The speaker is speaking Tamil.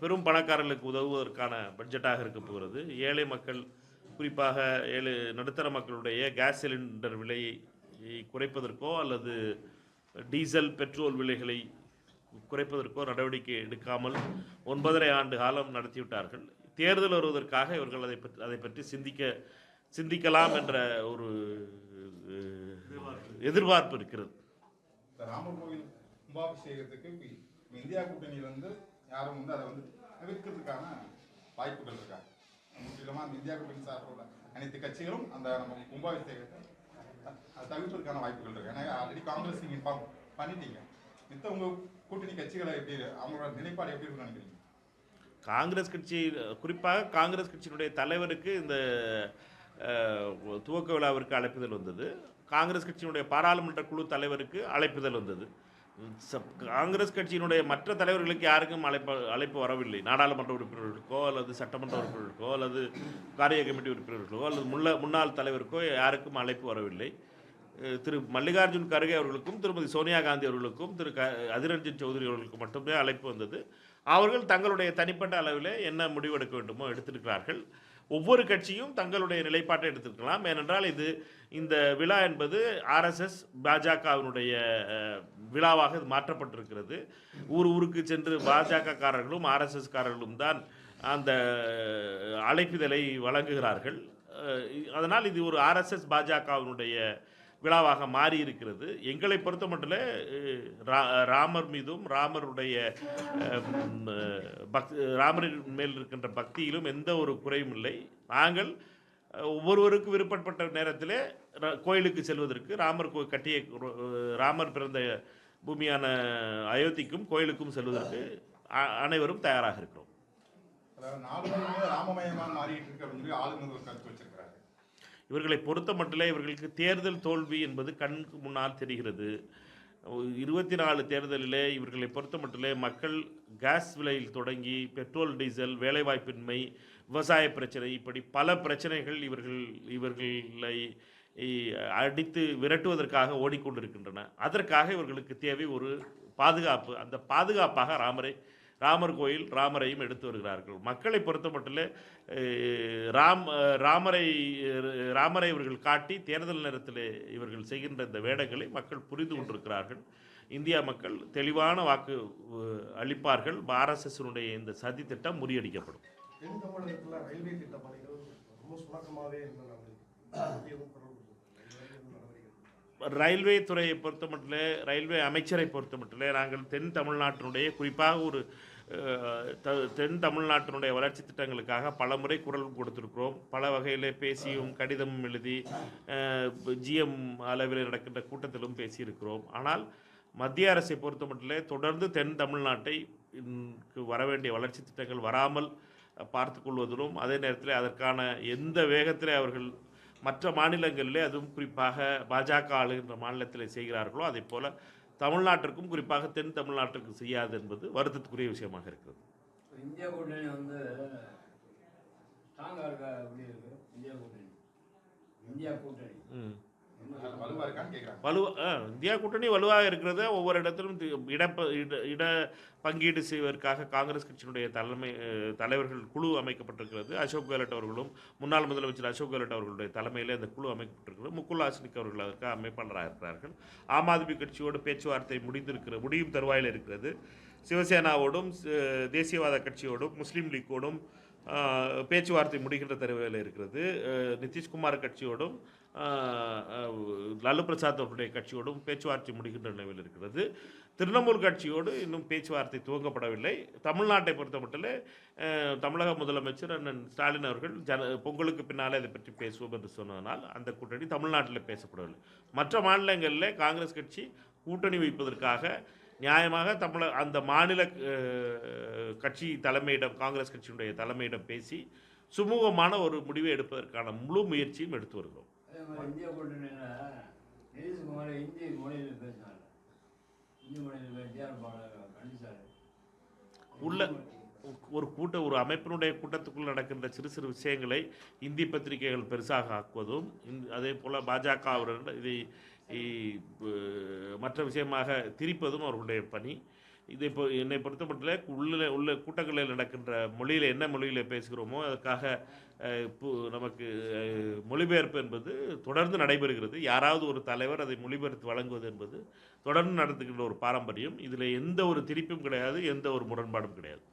பெரும் பணக்காரர்களுக்கு உதவுவதற்கான பட்ஜெட்டாக இருக்க போகிறது. ஏழை மக்கள் குறிப்பாக ஏழு நடுத்தர மக்களுடைய கேஸ் சிலிண்டர் விலையை குறைப்பதற்கோ அல்லது டீசல் பெட்ரோல் விலைகளை குறைப்பதற்கோ நடவடிக்கை எடுக்காமல் ஒன்பதரை ஆண்டு காலம் நடத்திவிட்டார்கள். தேர்தல் வருவதற்காக இவர்கள் அதை பற்றி அதை பற்றி சிந்திக்க சிந்திக்கலாம் என்ற ஒரு எதிர்பார்ப்பு இருக்கிறது. ராமர் கோவில் கும்பாபிஷேகத்துக்கு இந்தியா கூட்டணியில் வந்து யாரும் வந்து அதை வந்து தவிர்க்கிறதுக்கான வாய்ப்புகள் இருக்கா? முற்றிலுமாக அந்த இந்தியா கூட்டணி சார்பில் அனைத்து கட்சிகளும் அந்த நம்ம கும்பாபிஷேகத்தை அதை தவிர்ப்பதற்கான வாய்ப்புகள் இருக்கு. ஏன்னா ஆல்ரெடி காங்கிரஸ் நீங்கள் இன்ஃபார்ம் பண்ணிட்டீங்க. மித்த உங்கள் கூட்டணி கட்சிகளை எப்படி அவங்களோட நிலைப்பாடு எப்படி இருக்குன்னு நினைக்கிறீங்க? காங்கிரஸ் கட்சி குறிப்பாக காங்கிரஸ் கட்சியினுடைய தலைவருக்கு இந்த துவக்க விழாவிற்கு அழைப்புதல் வந்தது. காங்கிரஸ் கட்சியினுடைய பாராளுமன்ற குழு தலைவருக்கு அழைப்புதல் வந்தது. காங்கிரஸ் கட்சியினுடைய மற்ற தலைவர்களுக்கு யாருக்கும் அழைப்பு அழைப்பு வரவில்லை. நாடாளுமன்ற உறுப்பினர்களுக்கோ அல்லது சட்டமன்ற உறுப்பினர்களுக்கோ அல்லது காரிய கமிட்டி உறுப்பினர்களுக்கோ அல்லது முள்ள முன்னாள் தலைவருக்கோ யாருக்கும் அழைப்பு வரவில்லை. திரு மல்லிகார்ஜுன் கர்கே அவர்களுக்கும் திருமதி சோனியா காந்தி அவர்களுக்கும் திரு க அதிரஞ்சன் சௌத்ரி அவர்களுக்கும் மட்டுமே அழைப்பு வந்தது. அவர்கள் தங்களுடைய தனிப்பட்ட அளவில் என்ன முடிவெடுக்க வேண்டுமோ எடுத்திருக்கிறார்கள். ஒவ்வொரு கட்சியும் தங்களுடைய நிலைப்பாட்டை எடுத்திருக்கலாம். ஏனென்றால் இது இந்த விழா என்பது ஆர்எஸ்எஸ் பாஜகவினுடைய விழாவாக இது மாற்றப்பட்டிருக்கிறது. ஊர் ஊருக்கு சென்று பாஜக காரர்களும் ஆர்எஸ்எஸ் காரர்களும் தான் அந்த அழைப்பிதழை வழங்குகிறார்கள். அதனால் இது ஒரு ஆர்எஸ்எஸ் பாஜகவினுடைய விழாவாக மாறி இருக்கிறது எங்களை பொறுத்த மட்டும் ராமர் மீதும் ராமருடைய பக் ராமரின் மேல் இருக்கின்ற பக்தியிலும் எந்த ஒரு குறையும் இல்லை. நாங்கள் ஒவ்வொருவருக்கும் ஒவ்வொருவருக்கு விருப்பப்பட்ட நேரத்திலே கோயிலுக்கு செல்வதற்கு ராமர் கோ கட்டிய ராமர் பிறந்த பூமியான அயோத்திக்கும் கோயிலுக்கும் செல்வதற்கு அ- அனைவரும் தயாராக இருக்கிறோம். இவர்களை பொறுத்த மட்டிலே இவர்களுக்கு தேர்தல் தோல்வி என்பது கண்ணுக்கு முன்னால் தெரிகிறது. இருபத்தி நாலு தேர்தலிலே இவர்களை பொறுத்த மட்டிலே மக்கள் கேஸ் விலையில் தொடங்கி பெட்ரோல் டீசல் வேலைவாய்ப்பின்மை விவசாய பிரச்சனை இப்படி பல பிரச்சனைகள் இவர்கள் இவர்களை அடித்து விரட்டுவதற்காக ஓடிக்கொண்டிருக்கின்றன. அதற்காக இவர்களுக்கு தேவை ஒரு பாதுகாப்பு. அந்த பாதுகாப்பாக ராமரை ராமர் கோயில் ராமரையும் எடுத்து வருகிறார்கள். மக்களை பொறுத்த மட்டும் ராம் ராமரை ராமரை இவர்கள் காட்டி தேர்தல் நேரத்தில் இவர்கள் செய்கின்ற இந்த வேடங்களை மக்கள் புரிந்து கொண்டிருக்கிறார்கள். இந்தியா மக்கள் தெளிவான வாக்கு அளிப்பார்கள். ஆர்எஸ்எஸ்னுடைய இந்த சதி திட்டம் முறியடிக்கப்படும். தென் தமிழகத்தில் ரயில்வே திட்ட பணிகள் ரொம்ப சுணக்கமாகவே ரயில்வே துறையை பொறுத்த மட்டிலே ரயில்வே அமைச்சரை பொறுத்த மட்டிலே நாங்கள் தென் தமிழ்நாட்டினுடைய குறிப்பாக ஒரு த- தென் தமிழ்நாட்டினுடைய வளர்ச்சி திட்டங்களுக்காக பல முறை குரல் கொடுத்துருக்கிறோம். பல வகையில் பேசியும் கடிதமும் எழுதி ஜிஎம் அளவில் நடக்கின்ற கூட்டத்திலும் பேசியிருக்கிறோம். ஆனால் மத்திய அரசை பொறுத்த மட்டிலே தொடர்ந்து தென் தமிழ்நாட்டை வர வேண்டிய வளர்ச்சி திட்டங்கள் வராமல் பார்த்து கொள்வதிலும் அதே நேரத்தில் அதற்கான எந்த வேகத்தில் அவர்கள் மற்ற மாநிலங்களிலே அதுவும் குறிப்பாக பாஜக ஆளுகின்ற மாநிலத்தில் செய்கிறார்களோ அதே போல தமிழ்நாட்டிற்கும் குறிப்பாக தென் தமிழ்நாட்டிற்கு செய்யாது என்பது வருத்தத்துக்குரிய விஷயமாக இருக்கிறது. இந்தியா கூட்டணி வந்து ஸ்ட்ராங்காக இருக்கா எப்படி இருக்கு? இந்தியா கூட்டணி. இந்தியா கூட்டணி. வலுவா இந்தியா கூட்டணி வலுவாக இருக்கிறது ஒவ்வொரு இடத்திலும் இடப்ப இட இட பங்கீடு செய்வதற்காக காங்கிரஸ் கட்சியினுடைய தலைமை தலைவர்கள் குழு அமைக்கப்பட்டிருக்கிறது. அசோக் கெலட் அவர்களும் முன்னாள் முதலமைச்சர் அசோக் கெலட் அவர்களுடைய தலைமையில் அந்த குழு அமைக்கப்பட்டிருக்கிறது. முகுல் வாசனிக் அவர்கள் அதற்கு அமைப்பாளராக இருக்கிறார்கள். ஆம் ஆத்மி கட்சியோடு பேச்சுவார்த்தை முடிந்திருக்கிற முடியும் தருவாயில் இருக்கிறது. சிவசேனாவோடும் தேசியவாத கட்சியோடும் முஸ்லீம் லீக்கோடும் பேச்சுவார்த்தை முடிகின்ற தருவையில் இருக்கிறது. நிதிஷ்குமார் கட்சியோடும் லாலு பிரசாத் அவருடைய கட்சியோடும் பேச்சுவார்த்தை முடிகின்ற நிலையில் இருக்கிறது. திரிணாமுல் கட்சியோடு இன்னும் பேச்சுவார்த்தை துவங்கப்படவில்லை. தமிழ்நாட்டை பொறுத்தமட்டில் தமிழக முதலமைச்சர் அண்ணன் ஸ்டாலின் அவர்கள் ஜன பொங்கலுக்கு பின்னாலே அதை பற்றி பேசுவோம் என்று சொன்னதனால் அந்த கூட்டணி தமிழ்நாட்டில் பேசப்படவில்லை. மற்ற மாநிலங்களில் காங்கிரஸ் கட்சி கூட்டணி வைப்பதற்காக நியாயமாக தமிழ அந்த மாநில கட்சி தலைமையிடம் காங்கிரஸ் கட்சியினுடைய தலைமையிடம் பேசி சுமூகமான ஒரு முடிவை எடுப்பதற்கான முழு முயற்சியும் எடுத்து வருகிறோம். இந்தியா இந்தி மொழியில் பேசினார் இந்தி மொழியில் உள்ள ஒரு கூட்ட ஒரு அமைப்பினுடைய கூட்டத்துக்குள் நடக்கின்ற சிறு சிறு விஷயங்களை இந்தி பத்திரிகைகள் பெருசாக ஆக்குவதும் அதே போல் பாஜகவுடன் இதை மற்ற விஷயமாக திரிப்பதும் அவர்களுடைய பணி. இது இப்போ என்னை பொறுத்தமட்டில் உள்ள உள்ள கூட்டங்களில் நடக்கின்ற மொழியில் என்ன மொழியில் பேசுகிறோமோ அதுக்காக நமக்கு மொழிபெயர்ப்பு என்பது தொடர்ந்து நடைபெறுகிறது. யாராவது ஒரு தலைவர் அதை மொழிபெயர்த்து வழங்குவது என்பது தொடர்ந்து நடத்துகின்ற ஒரு பாரம்பரியம். இதில் எந்த ஒரு திரிப்பும் கிடையாது எந்த ஒரு முரண்பாடும் கிடையாது.